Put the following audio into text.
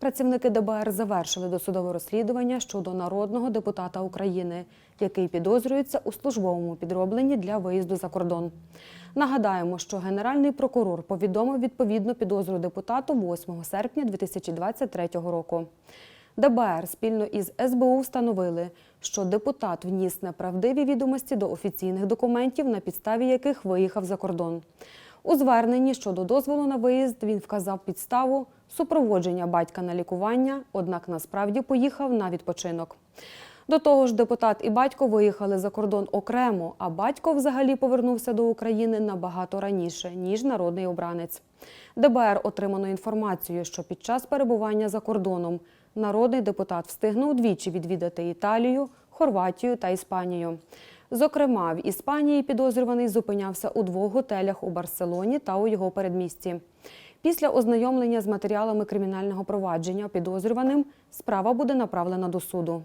Працівники ДБР завершили досудове розслідування щодо народного депутата України, який підозрюється у службовому підробленні для виїзду за кордон. Нагадаємо, що генеральний прокурор повідомив відповідну підозру депутату 8 серпня 2023 року. ДБР спільно із СБУ встановили, що депутат вніс неправдиві відомості до офіційних документів, на підставі яких виїхав за кордон. У зверненні щодо дозволу на виїзд він вказав підставу супроводження батька на лікування, однак насправді поїхав на відпочинок. До того ж, депутат і батько виїхали за кордон окремо, а батько взагалі повернувся до України набагато раніше, ніж народний обранець. ДБР отримано інформацію, що під час перебування за кордоном народний депутат встигнув двічі відвідати Італію, Хорватію та Іспанію. Зокрема, в Іспанії підозрюваний зупинявся у двох готелях у Барселоні та у його передмісті. Після ознайомлення з матеріалами кримінального провадження підозрюваним справа буде направлена до суду.